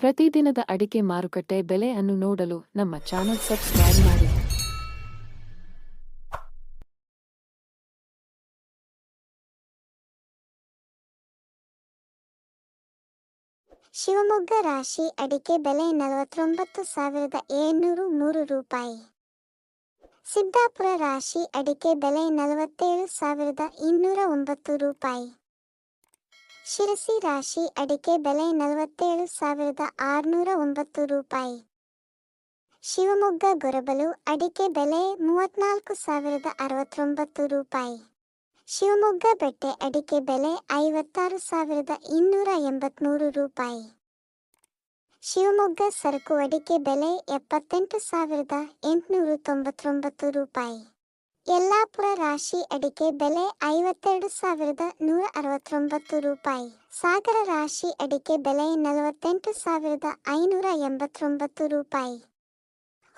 ಪ್ರತಿದಿನದ ಅಡಿಕೆ ಮಾರುಕಟ್ಟೆ ಬೆಲೆ ಅನ್ನು ನೋಡಲು ನಮ್ಮ ಚಾನೆಲ್ ಸಬ್ಸ್ಕ್ರೈಬ್ ಮಾಡಿ. ಶಿವಮೊಗ್ಗ ರಾಶಿ ಅಡಿಕೆ ಬೆಲೆ ನಲವತ್ತೊಂಬತ್ತು ಸಾವಿರದ ಏಳ್ನೂರು ಮೂರು ರೂಪಾಯಿ. ಸಿದ್ದಾಪುರ ರಾಶಿ ಅಡಿಕೆ ಬೆಲೆ ನಲವತ್ತೇಳು ಸಾವಿರದ ಇನ್ನೂರ ಒಂಬತ್ತು ರೂಪಾಯಿ. ಶಿರಸಿ ರಾಶಿ ಅಡಿಕೆ ಬೆಲೆ ನಲವತ್ತೇಳು ಸಾವಿರದ ಆರುನೂರ ಒಂಬತ್ತು ರೂಪಾಯಿ. ಶಿವಮೊಗ್ಗ ಗೊರಬಲು ಅಡಿಕೆ ಬೆಲೆ ಮೂವತ್ನಾಲ್ಕು ಸಾವಿರದ ಅರವತ್ತೊಂಬತ್ತು ರೂಪಾಯಿ. ಶಿವಮೊಗ್ಗ ಬೆಟ್ಟೆ ಅಡಿಕೆ ಬೆಲೆ ಐವತ್ತಾರು ಸಾವಿರದ ಇನ್ನೂರ ಎಂಬತ್ಮೂರು ರೂಪಾಯಿ. ಶಿವಮೊಗ್ಗ ಸರಕು ಅಡಿಕೆ ಬೆಲೆ ಎಪ್ಪತ್ತೆಂಟು ಸಾವಿರದ ಎಂಟುನೂರ ತೊಂಬತ್ತೊಂಬತ್ತು ರೂಪಾಯಿ. ಯಲ್ಲಾಪುರ ರಾಶಿ ಅಡಿಕೆ ಬೆಲೆ ಐವತ್ತೆರಡು ಸಾವಿರದ ನೂರ ಅರವತ್ತೊಂಬತ್ತು ರೂಪಾಯಿ. ಸಾಗರ ರಾಶಿ ಅಡಿಕೆ ಬೆಲೆ ನಲವತ್ತೆಂಟು ಸಾವಿರದ ಐನೂರ ಎಂಬತ್ತೊಂಬತ್ತು ರೂಪಾಯಿ.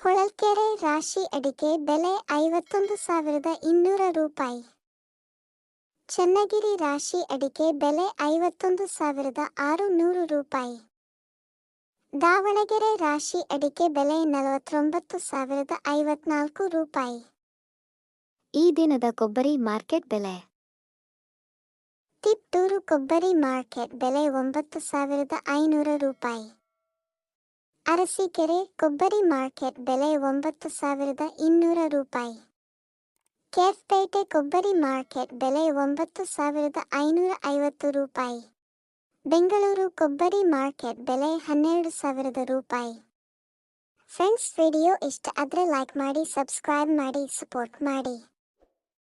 ಹೊಳಲ್ಕೆರೆ ರಾಶಿ ಅಡಿಕೆ ಬೆಲೆ ಐವತ್ತೊಂದು ಸಾವಿರದ ಇನ್ನೂರ ರೂಪಾಯಿ. ಚನ್ನಗಿರಿ ರಾಶಿ ಅಡಿಕೆ ಬೆಲೆ ಐವತ್ತೊಂದು ಸಾವಿರದ ಆರು ನೂರು ರೂಪಾಯಿ. ದಾವಣಗೆರೆ ರಾಶಿ ಅಡಿಕೆ ಬೆಲೆ ನಲವತ್ತೊಂಬತ್ತು ಸಾವಿರದ ಐವತ್ನಾಲ್ಕು ರೂಪಾಯಿ. ಈ ದಿನದ ಕೊಬ್ಬರಿ ಮಾರ್ಕೆಟ್ ಬೆಲೆ? ತಿತ್ತೂರು ಕೊಬ್ಬರಿ ಮಾರ್ಕೆಟ್ ಬೆಲೆ ಒಂಬತ್ತು ಸಾವಿರದ ಐನೂರ ರೂಪಾಯಿ. ಅರಸೀಕೆರೆ ಕೊಬ್ಬರಿ ಮಾರ್ಕೆಟ್ ಬೆಲೆ ಒಂಬತ್ತು ಸಾವಿರದ ಇನ್ನೂರ ರೂಪಾಯಿ. ಕೆಫ್ಪೇಟೆ ಕೊಬ್ಬರಿ ಮಾರ್ಕೆಟ್ ಬೆಲೆ ಒಂಬತ್ತು ಸಾವಿರದ ಐನೂರ ಐವತ್ತು ರೂಪಾಯಿ. ಬೆಂಗಳೂರು ಕೊಬ್ಬರಿ ಮಾರ್ಕೆಟ್ ಬೆಲೆ ಹನ್ನೆರಡು ಸಾವಿರದ ರೂಪಾಯಿ. ಫ್ರೆಂಡ್ಸ್, ವಿಡಿಯೋ ಇಷ್ಟ ಆದರೆ ಲೈಕ್ ಮಾಡಿ, ಸಬ್ಸ್ಕ್ರೈಬ್ ಮಾಡಿ, ಸಪೋರ್ಟ್ ಮಾಡಿ.